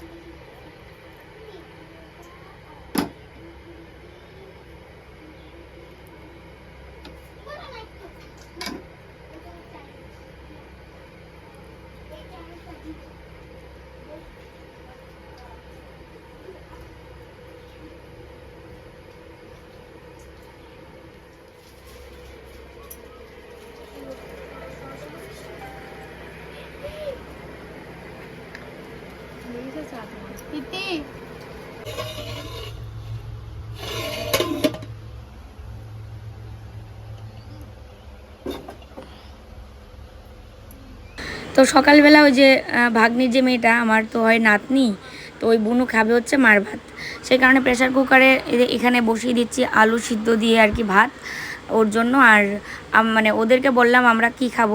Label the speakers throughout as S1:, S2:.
S1: দিদি
S2: তো সকালবেলা ওই যে ভাগ্নির যে মেয়েটা আমার তো হয় নাতনি তো ওই বুনু খাবে হচ্ছে মার ভাত। সেই কারণে প্রেশার কুকারে এখানে বসিয়ে দিচ্ছি আলু সিদ্ধ দিয়ে আর কি ভাত ওর জন্য। আর মানে ওদেরকে বললাম আমরা কি খাব?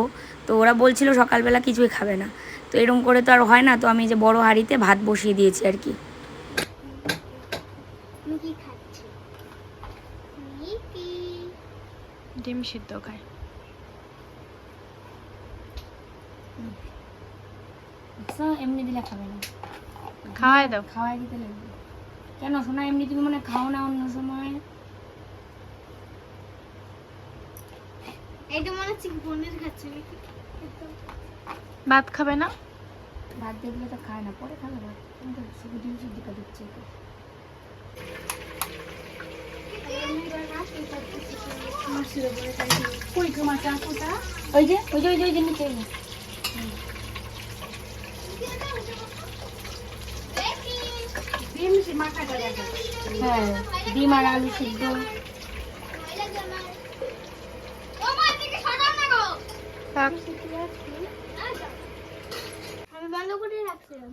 S2: তো ওরা বলছিল সকালবেলা কিছুই খাবে না। তো এরকম করে তো আর হয় না তো আমি যে বড় হাঁড়িতে ভাত বসিয়ে দিয়েছি আর কি।
S1: আমি কি খাচ্ছি? কি
S3: ডিম সিদ্ধ খায়।
S2: আচ্ছা, এমনি দিলে খাবে না।
S3: খাওয়াই দাও।
S2: খাওয়াই দিতে লাগবে। কেন শোনা এমনি তুমি মানে খাও না অন্য সময়?
S1: এটা মনে হচ্ছে পনির খাচ্ছে
S3: ভাত খাবে না?
S2: ভাত দেখলে তো খায় না পরে খাবে ভাত। তুমি তো শুধু ডিম সিদ্ধ দিচ্ছে ওই যে ওই যে ওই যে ওই যে নিচে ওই যে। হ্যাঁ ডিম আর আলু সিদ্ধ।
S1: আমি বন্ধ করে রাখছিলাম।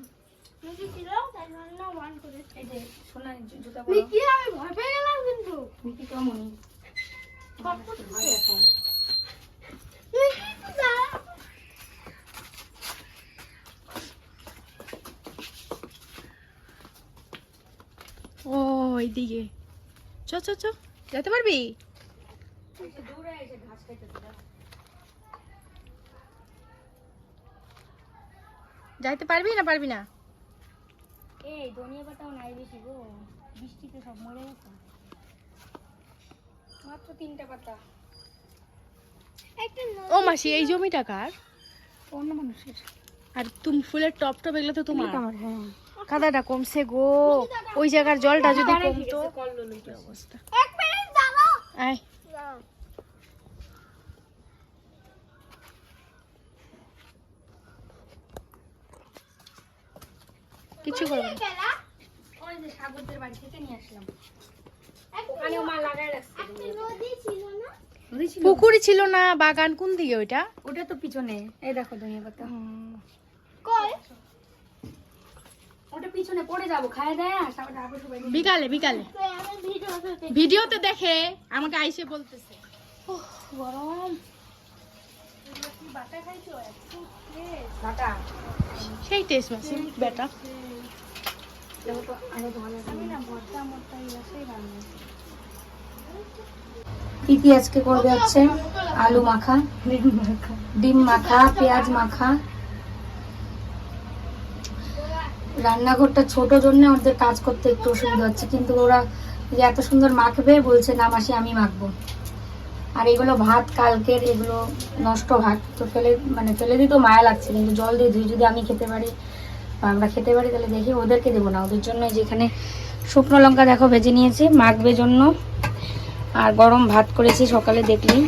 S1: মিকি ছিল তাই জন্য বন্ধ করে
S2: এই যে সোনা জুতা
S1: মিকি আমি ভয় পেয়ে গেলাম কিন্তু
S2: মিকি কেমনই ভয় দেখায়
S1: মিকি কোথায়?
S3: ও এইদিকে। চ চ চ। যেতে পারবি? যাইতে পারবি না পারবি না?
S2: এই ধনিয়া পাতাও নাই বেশি গো। বৃষ্টিতে সব মরে গেছে। মাত্র তিনটা পাতা।
S1: একটা
S3: ও মাসি এই জমিটা কার?
S2: অন্য মানুষের।
S3: আর তুমি ফুলের টপ টপ এগুলো তো তোমার?
S2: আমার হ্যাঁ।
S3: কাদাটা কমছে গো। ওই জায়গার জলটা যদি কমতো। অবস্থা? আয়। কিছু করব পুকুরি ছিল না? বাগান কোন দিকে ওইটা?
S2: ওটা তো পিছনে। এই দেখো ধনিয়া পাতা
S1: কই
S2: ওটা পিছনে পড়ে যাব খায় দেয় আর সবাই
S3: বিকালে বিকালে।
S1: ভিডিওতে দেখে
S3: আমাকে আইসে বলতেছে।
S2: গরম।
S3: সেই টেস্ট মাসি বেটা।
S2: কি কি আজকে করবে হচ্ছে আলু মাখা ডিম মাখা পেঁয়াজ মাখা রান্নাঘরটা ছোট জন্য ওদের কাজ করতে একটু অসুবিধা হচ্ছে, কিন্তু ওরা যে এত সুন্দর মাখবে বলছে, না মাসি, আমি মাখবো। আর এগুলো ভাত কালকের, এগুলো নষ্ট ভাত, তো ফেলে মানে ফেলে দিতেও মায়া লাগছে, কিন্তু জল দিয়ে ধুই যদি আমি খেতে পারি বা আমরা খেতে পারি, তাহলে দেখি ওদেরকে দেবো না। ওদের জন্য যেখানে শুকনো লঙ্কা দেখো ভেজে নিয়েছি, মাখবে জন্য। আর গরম ভাত করেছি সকালে দেখলি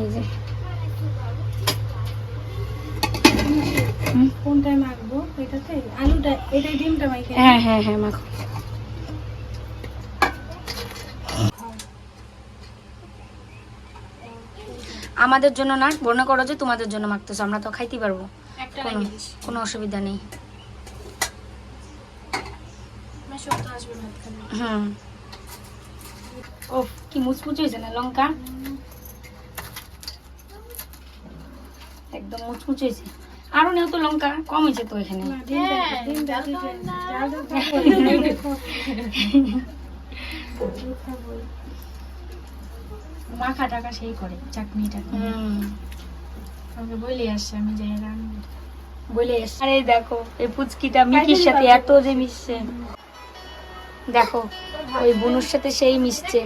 S2: এই যে হুম,
S3: কোনটায় মাখবো এটাতে আলুটা এটাই ডিমটা
S2: হ্যাঁ হ্যাঁ হ্যাঁ মাখো। আমাদের জন্য না মনে করো যে তোমাদের জন্য মাখতেছো আমরা তো খাইতে পারব। কোনো অসুবিধা নেই। হুম। ও কি মুচমুচে হয়েছে না লঙ্কা? একদম মুচমুচে হয়েছে। আরও নেও তো লঙ্কা কম হয়েছে তো এখানে। মাখা টাকা সেই করে চাটনি টাটনি।
S3: হ্যাঁ। আমাকে বলে আসছে আমি যাই
S2: বলে এসছে। আরে দেখো এই পুচকিটা মিকির সাথে এত যে মিশছে। দেখো ওই বুনুর সাথে সেই মিশছে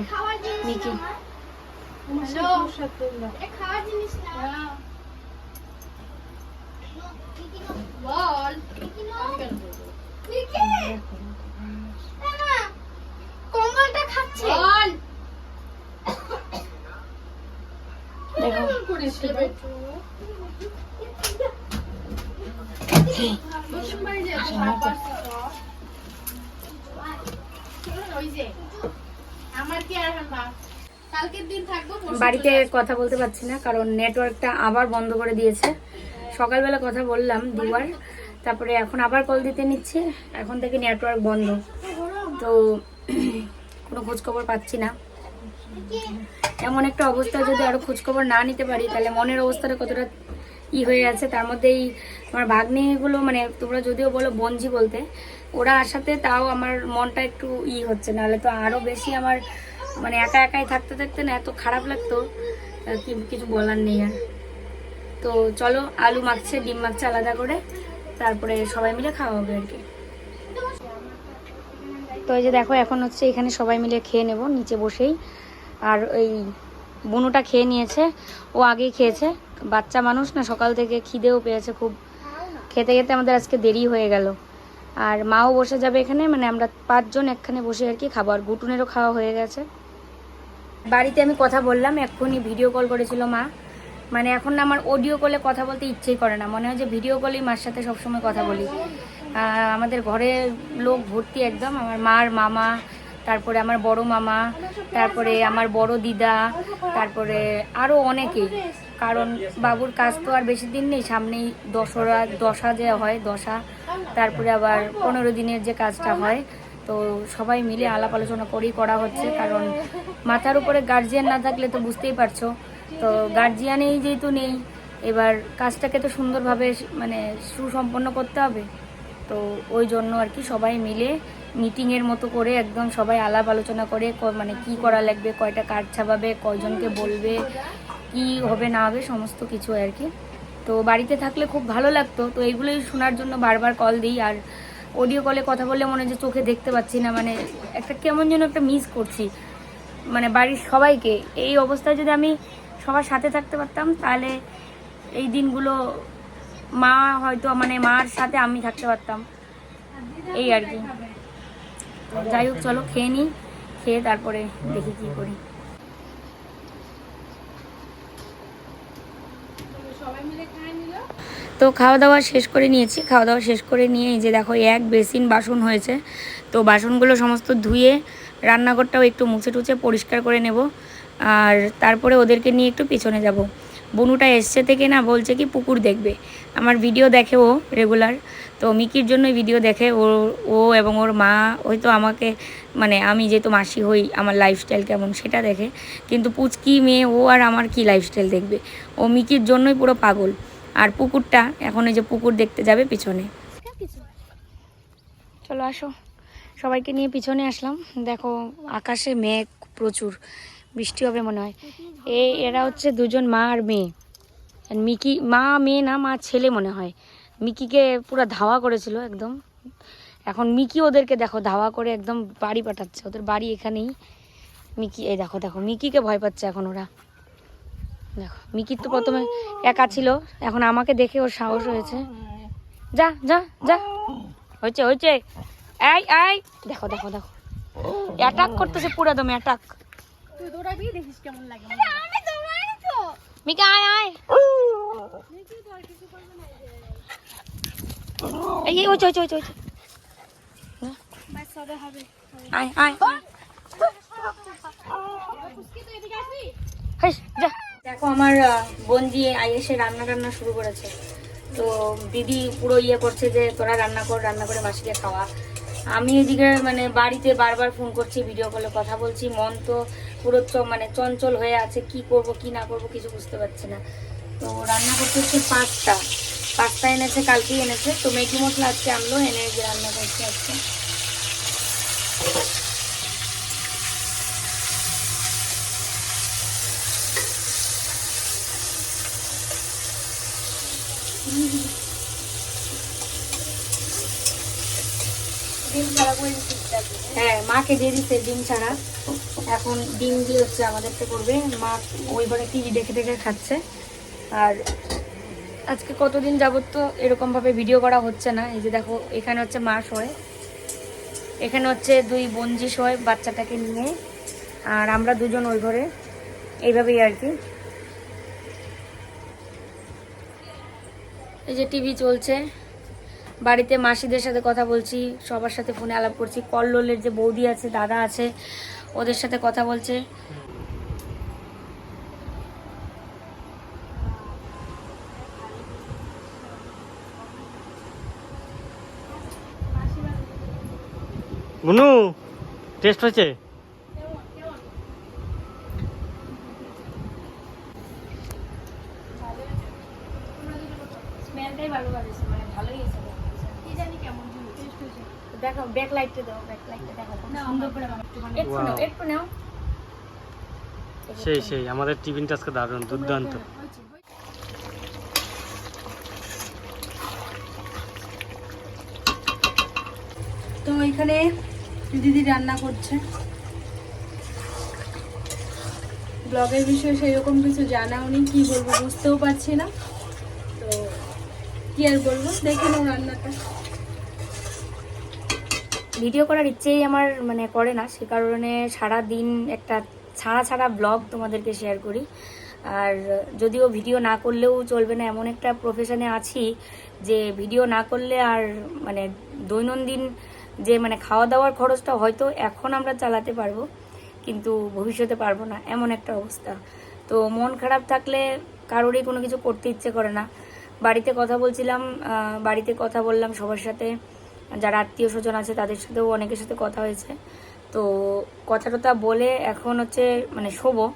S2: মিকি।
S1: খাওয়ার জিনিস না। বল। কম্বলটা খাচ্ছে।
S3: থাকব
S2: বাড়িতে কথা বলতে পারছি না কারণ নেটওয়ার্কটা আবার বন্ধ করে দিয়েছে। সকালবেলা কথা বললাম দুবার। তারপরে এখন আবার কল দিতে নিচ্ছে। এখন থেকে নেটওয়ার্ক বন্ধ। তো কোনো খোঁজখবর পাচ্ছি না। এমন একটা অবস্থা যদি আরও খোঁজখবর না নিতে পারি, তাহলে মনের অবস্থাটা কতটা ই হয়ে আছে, তার মধ্যেই আমার ভাগ্নিগুলো মানে তোমরা যদিও বলো বঞ্জি বলতে, ওরা আসাতে তাও আমার মনটা একটু ই হচ্ছে। নাহলে তো আরও বেশি আমার মানে একা একাই থাকতে থাকতে না, এত খারাপ লাগতো। কিছু বলার নেই আর। তো চলো আলু মাখছে, ডিম মাখছে আলাদা করে। তারপরে সবাই মিলে খাওয়া হবে আর কি। তো এই যে দেখো, এখন হচ্ছে এখানে সবাই মিলে খেয়ে নেব, নিচে বসেই। আর ওই বুনুটা খেয়ে নিয়েছে, ও আগেই খেয়েছে। বাচ্চা মানুষ না, সকাল থেকে খিদেও পেয়েছে খুব। খেতে খেতে আমাদের আজকে দেরি হয়ে গেল। আর মাও বসে যাবে এখানে মানে আমরা পাঁচজন একখানে বসে আর কি খাব, আর গুটুনেরও খাওয়া হয়ে গেছে। বাড়িতে আমি কথা বললাম, এক্ষুনি ভিডিও কল করেছিল মা। মানে এখন আমার অডিও কলে কথা বলতে ইচ্ছেই করে না। মনে হয় যে ভিডিও কলেই মার সাথে সবসময় কথা বলি। আমাদের ঘরে লোক ভর্তি একদম। আমার মার মামা, তারপরে আমার বড় মামা, তারপরে আমার বড় দিদা, তারপরে আরও অনেকেই কারণ বাবুর কাজ তো আর বেশি দিন নেই। সামনেই দশরা দশা যে হয়, দশা, তারপরে আবার পনেরো দিনের যে কাজটা হয়। তো সবাই মিলে আলাপ আলোচনা করেই করা হচ্ছে। কারণ মাথার উপরে গার্জিয়ান না থাকলে তো বুঝতেই পারছ। তো গার্জিয়ানেই যেহেতু নেই, এবার কাজটাকে তো সুন্দরভাবে মানে সুসম্পন্ন করতে হবে। তো ওই জন্য আর কি সবাই মিলে মিটিংয়ের মতো করে একদম সবাই আলাপ আলোচনা করে মানে কি করা লাগবে, কয়টা কার্ড ছাপাবে, কয়জনকে বলবে, কি হবে না হবে সমস্ত কিছু আর কি। তো বাড়িতে থাকলে খুব ভালো লাগতো। তো এইগুলোই শোনার জন্য বারবার কল দিই আর অডিও কলে কথা বললে মনে যে চোখে দেখতে পাচ্ছি না মানে একটা কেমন যেন একটা মিস করছি। মানে বাড়ির সবাইকে। এই অবস্থায় যদি আমি সবার সাথে থাকতে পারতাম, তাহলে এই দিনগুলো মা হয়তো মানে মার সাথে আমি থাকতে পারতাম। এই আর কি। যাই হোক, চলো খেয়ে নিই খেয়ে তারপরে দেখি কি করি। তো খাওয়া দাওয়া শেষ করে নিয়েছি। খাওয়া দাওয়া শেষ করে নিয়ে এই যে দেখো এক বেসিন বাসন হয়েছে। তো বাসনগুলো সমস্ত ধুয়ে রান্নাঘরটাও একটু মুছে টুছে পরিষ্কার করে নেব। আর তারপরে ওদেরকে নিয়ে একটু পিছনে যাব। বনুটা এসছে থেকে না বলছে কি পুকুর দেখবে। আমার ভিডিও দেখে ও রেগুলার তো মিকির জন্য ভিডিও দেখে ও ও এবং ওর মা হয়তো আমাকে মানে আমি যেহেতু মাসি হই, আমার লাইফস্টাইল কেমন সেটা দেখে। কিন্তু পুচকি মেয়ে, ও আর আমার কি লাইফস্টাইল দেখবে? ও মিকির জন্যই পুরো পাগল। আর পুকুরটা, এখন যে পুকুর দেখতে যাবে পিছনে। চলো আসো। সবাইকে নিয়ে পিছনে আসলাম। দেখো, আকাশে মেঘ প্রচুর। বৃষ্টি হবে মনে হয়। এই এরা হচ্ছে দুজন মা আর মেয়ে। মিকি, মা, মেয়ে না, মা, ছেলে মনে হয়। মিকিকে পুরো ধাওয়া করেছিল একদম। এখন মিকি ওদেরকে দেখো, ধাওয়া করে একদম বাড়ি পাঠাচ্ছে। ওদের বাড়ি এখানেই। মিকি, এই দেখো দেখো, মিকিকে ভয় পাচ্ছে এখন ওরা। দেখো মিকির তো প্রথমে একা ছিল। এখন আমাকে দেখে ওর সাহস হয়েছে। যা যা যা। হয়েছে হয়েছে। এই এই। দেখো দেখো দেখো। অ্যাটাক করতেছে পুরো একদম অ্যাটাক
S3: তুই দৌড়াবি দেখিস কেমন লাগে
S1: আমি দৌড়াই তো।
S2: মিকা আয় আয়। এই
S1: বাস হবে
S2: আয় আয়। দেখো আমার বোন দিয়ে আই এসে রান্না টান্না শুরু করেছে। তো দিদি পুরো ইয়ে করছে যে তোরা রান্না কর রান্না করে মাসিকে খাওয়া। আমি এদিকে মানে বাড়িতে বারবার ফোন করছি ভিডিও কলে কথা বলছি মন তো পুরো মানে চঞ্চল হয়ে আছে, কি করব, কি না করব কিছু বুঝতে পারছি না। তো রান্না করতে হচ্ছে পাঁচটা পাঁচটা এনেছে, কালকেই এনেছে। তো ম্যাগি মশলা আজকে আনলো, এনে যে রান্না করছে আজকে।
S1: ডিম ছাড়া
S2: হ্যাঁ মাকে দিয়ে দিচ্ছে ডিম ছাড়া। এখন ডিম দিয়ে হচ্ছে আমাদেরকে করবে। মা ওই ঘরে টিভি দেখে দেখে খাচ্ছে। আর আজকে কতদিন যাবত তো এরকমভাবে ভিডিও করা হচ্ছে না। এই যে দেখো, এখানে হচ্ছে মা শোয়। এখানে হচ্ছে দুই বঞ্জি শোয় বাচ্চাটাকে নিয়ে। আর আমরা দুজন ওই ঘরে। এইভাবেই আর কি। এই যে টিভি চলছে। বাড়িতে মাসিদের সাথে কথা বলছি, সবার সাথে ফোনে আলাপ করছি। কল্লোলের যে বৌদি আছে, দাদা আছে, ওদের সাথে কথা বলছে।
S4: মুনু টেস্ট হয়েছে
S2: স্মেলটাই ভালো লাগছে মানে ভালোই এসে
S1: কি জানি কেমন টেস্ট হয়েছে
S2: দেখো ব্যাক লাইটটা দাও ব্যাক লাইটটা দেখো খুব সুন্দর করে একটু নাও একটু নাও
S4: সেই সেই আমাদের টিফিনটা আজকে দারুণ দুর্দান্ত।
S3: তো এখানে দিদি রান্না করছে। ব্লগের বিষয়ে সেরকম কিছু জানাও নি কি বলব বুঝতেও পারছি না। তো কি আর বলব? দেখে নাও রান্নাটা।
S2: ভিডিও করার ইচ্ছেই আমার মানে করে না, সে কারণে সারা দিন একটা ছাড়া ছাড়া ব্লগ তোমাদেরকে শেয়ার করি। আর যদিও ভিডিও না করলেও চলবে না, এমন একটা প্রফেশনে আছি যে ভিডিও না করলে আর মানে দৈনন্দিন যে মানে খাওয়া দাওয়ার খরচটা হয়তো এখন আমরা চালাতে পারব, কিন্তু ভবিষ্যতে পারব না, এমন একটা অবস্থা। তো মন খারাপ থাকলে কারোরই কোনো কিছু করতে ইচ্ছে করে না। বাড়িতে কথা বলছিলাম বাড়িতে কথা বললাম সবার সাথে। যারা আত্মীয় স্বজন আছে তাদের সাথেও অনেকের সাথে কথা হয়েছে। তো কথা টথা বলে এখন হচ্ছে মানে শোবো।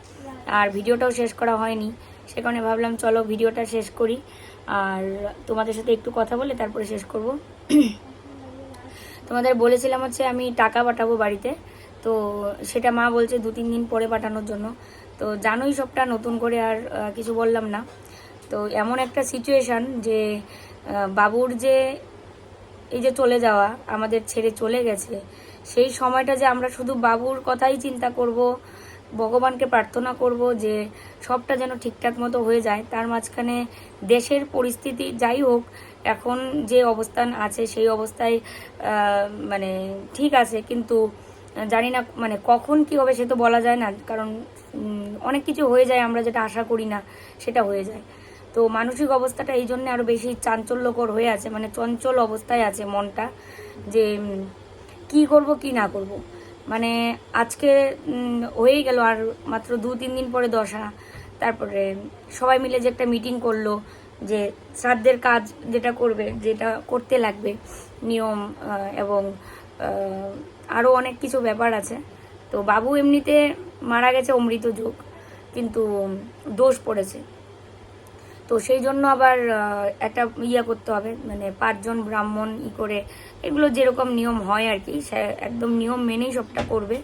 S2: আর ভিডিওটাও শেষ করা হয়নি। সে কারণে ভাবলাম চলো ভিডিওটা শেষ করি। আর তোমাদের সাথে একটু কথা বলে তারপরে শেষ করব। তোমাদের বলেছিলাম হচ্ছে আমি টাকা পাঠাবো বাড়িতে। তো সেটা মা বলছে দু তিন দিন পরে পাঠানোর জন্য। তো জানোই সবটা নতুন করে আর কিছু বললাম না। তো এমন একটা সিচুয়েশান যে বাবুর যে এই যে চলে যাওয়া, আমাদের ছেড়ে চলে গেছে। সেই সময়টা যে আমরা শুধু বাবুর কথাই চিন্তা করব, ভগবানকে প্রার্থনা করব যে সবটা যেন ঠিকঠাক মতো হয়ে যায়, তার মাঝখানে দেশের পরিস্থিতি যাই হোক, এখন যে অবস্থান আছে সেই অবস্থায় মানে ঠিক আছে, কিন্তু জানি না মানে কখন কি হবে সে তো বলা যায় না, কারণ অনেক কিছু হয়ে যায় আমরা যেটা আশা করি না, সেটা হয়ে যায়। তো মানসিক অবস্থাটা এই জন্য আরও বেশি চাঞ্চল্যকর হয়ে আছে মানে চঞ্চল অবস্থায় আছে মনটা, যে কি করব, কি না করব। মানে আজকে হয়েই গেল আর মাত্র দু তিন দিন পরে দশা। তারপরে সবাই মিলে যে একটা মিটিং করল, যে শ্রাদ্ধের কাজ যেটা করবে, যেটা করতে লাগবে, নিয়ম এবং আরও অনেক কিছু ব্যাপার আছে। তো বাবু এমনিতে মারা গেছে অমৃত যুগ, কিন্তু দোষ পড়েছে। তো সেই জন্য আবার একটা ইয়ে করতে হবে মানে পাঁচজন ব্রাহ্মণ ই করে, এগুলো যেরকম নিয়ম হয় আর কি একদম নিয়ম মেনেই সবটা করবে।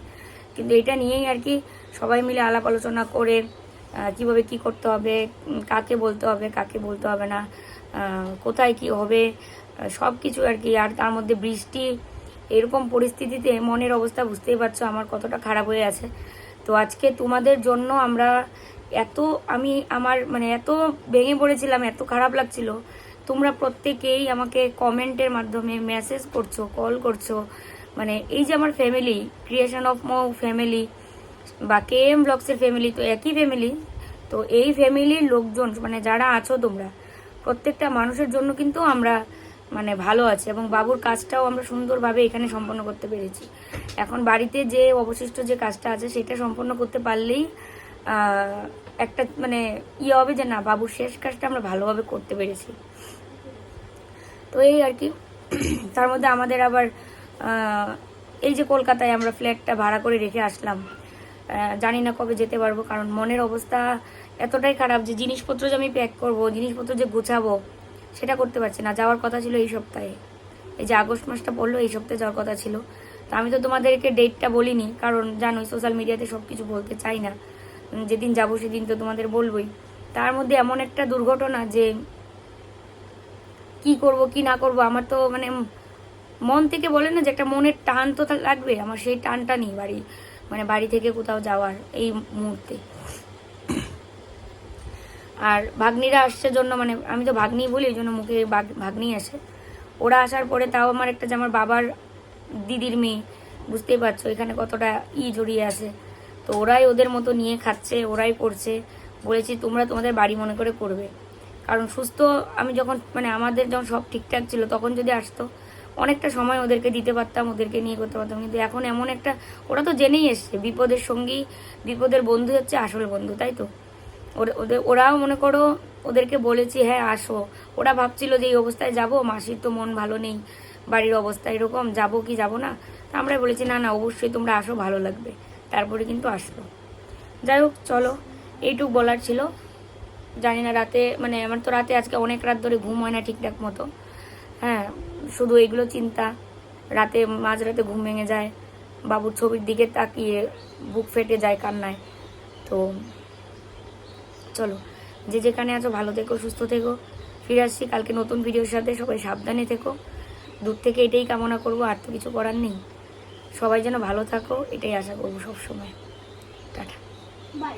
S2: কিন্তু এটা নিয়েই আর কি সবাই মিলে আলাপ আলোচনা করে কীভাবে কি করতে হবে কাকে বলতে হবে, কাকে বলতে হবে না কোথায় কি হবে সব কিছু আর কি আর তার মধ্যে বৃষ্টি, এরকম পরিস্থিতিতে মনের অবস্থা বুঝতেই পারছ, আমার কতটা খারাপ হয়ে আছে। তো আজকে তোমাদের জন্য আমরা এত আমি আমার মানে এত ভেঙে পড়েছিলাম, এত খারাপ লাগছিল। তোমরা প্রত্যেকেই আমাকে কমেন্টের মাধ্যমে মেসেজ করছ কল করছ। মানে এই যে আমার ফ্যামিলি ক্রিয়েশন অফ মো ফ্যামিলি বা কে এম ব্লগসের ফ্যামিলি তো একই ফ্যামিলি তো এই ফ্যামিলির লোকজন মানে যারা আছো তোমরা, প্রত্যেকটা মানুষের জন্য কিন্তু আমরা মানে ভালো আছে এবং বাবুর কাজটাও আমরা সুন্দরভাবে এখানে সম্পন্ন করতে পেরেছি। এখন বাড়িতে যে অবশিষ্ট যে কাজটা আছে, সেটা সম্পন্ন করতে পারলেই একটা মানে ইয়ে হবে যে না, বাবুর শেষ কাজটা আমরা ভালোভাবে করতে পেরেছি। তো এই আর কি। তার মধ্যে আমাদের আবার এই যে কলকাতায় আমরা ফ্ল্যাটটা ভাড়া করে রেখে আসলাম জানি না কবে যেতে পারব, কারণ মনের অবস্থা এতটাই খারাপ যে জিনিসপত্র যে আমি প্যাক করব, জিনিসপত্র যে গুছাবো, সেটা করতে পারছি না। যাওয়ার কথা ছিল এই সপ্তাহে। এই যে আগস্ট মাসটা পড়ল, এই সপ্তাহে যাওয়ার কথা ছিল। তো আমি তো তোমাদেরকে ডেটটা বলিনি, কারণ জানোই সোশ্যাল মিডিয়াতে সব কিছু বলতে চাই না। যেদিন যাব সেদিন তো তোমাদের বলবোই। তার মধ্যে এমন একটা দুর্ঘটনা যে কি করব, কি না করব, আমার তো মানে মন থেকে বলে না যে একটা মনের টান তো লাগবে, আমার সেই টানটা নেই বাড়ি মানে বাড়ি থেকে কোথাও যাওয়ার এই মুহূর্তে। আর ভাগ্নিরা আসছে জন্য মানে আমি তো ভাগ্নি বলি ওই জন্য মুখে ভাগ- ভাগ্নি আসে। ওরা আসার পরে তাও আমার একটা যে আমার বাবার দিদির মেয়ে, বুঝতেই পারছ, এখানে কতটা ই জড়িয়ে আছে। তো ওরাই ওদের মতো নিয়ে খাচ্ছে, ওরাই করছে। বলেছি, তোমরা তোমাদের বাড়ি মনে করে করবে। কারণ সুস্থ, আমি যখন মানে আমাদের যখন সব ঠিকঠাক ছিল, তখন যদি আসতো, অনেকটা সময় ওদেরকে দিতে পারতাম, ওদেরকে নিয়ে করতে পারতাম। কিন্তু এখন এমন একটা, ওরা তো জেনেই এসছে, বিপদের সঙ্গী, বিপদের বন্ধু হচ্ছে আসল বন্ধু, তাই তো? ওদের, ওরাও মনে করো, ওদেরকে বলেছি হ্যাঁ আসো। ওরা ভাবছিল যে, এই অবস্থায় যাব, মাসির তো মন ভালো নেই, বাড়ির অবস্থা এরকম, যাব কি যাব না? তা আমরা বলেছি, না না, অবশ্যই তোমরা আসো, ভালো লাগবে। তারপরে কিন্তু আসলো। যাই হোক, চলো, এইটুক বলার ছিল। জানি না রাতে মানে আমার তো রাতে আজকে অনেক রাত ধরে ঘুম হয় না ঠিকঠাক মতো। হ্যাঁ শুধু এইগুলো চিন্তা। রাতে মাঝরাতে ঘুম ভেঙে যায়, বাবুর ছবির দিকে তাকিয়ে বুক ফেটে যায় কান্নায়। তো চলো, যে যেখানে আছো ভালো থেকো, সুস্থ থেকো। ফিরে আসছি কালকে নতুন ভিডিওর সাথে, সবাই সাবধানে থেকো। দূর থেকে এটাই কামনা করব, আর তো কিছু করার নেই। সবাই যেন ভালো থাকো এটাই আশা করব সবসময়। টাটা।
S1: বাই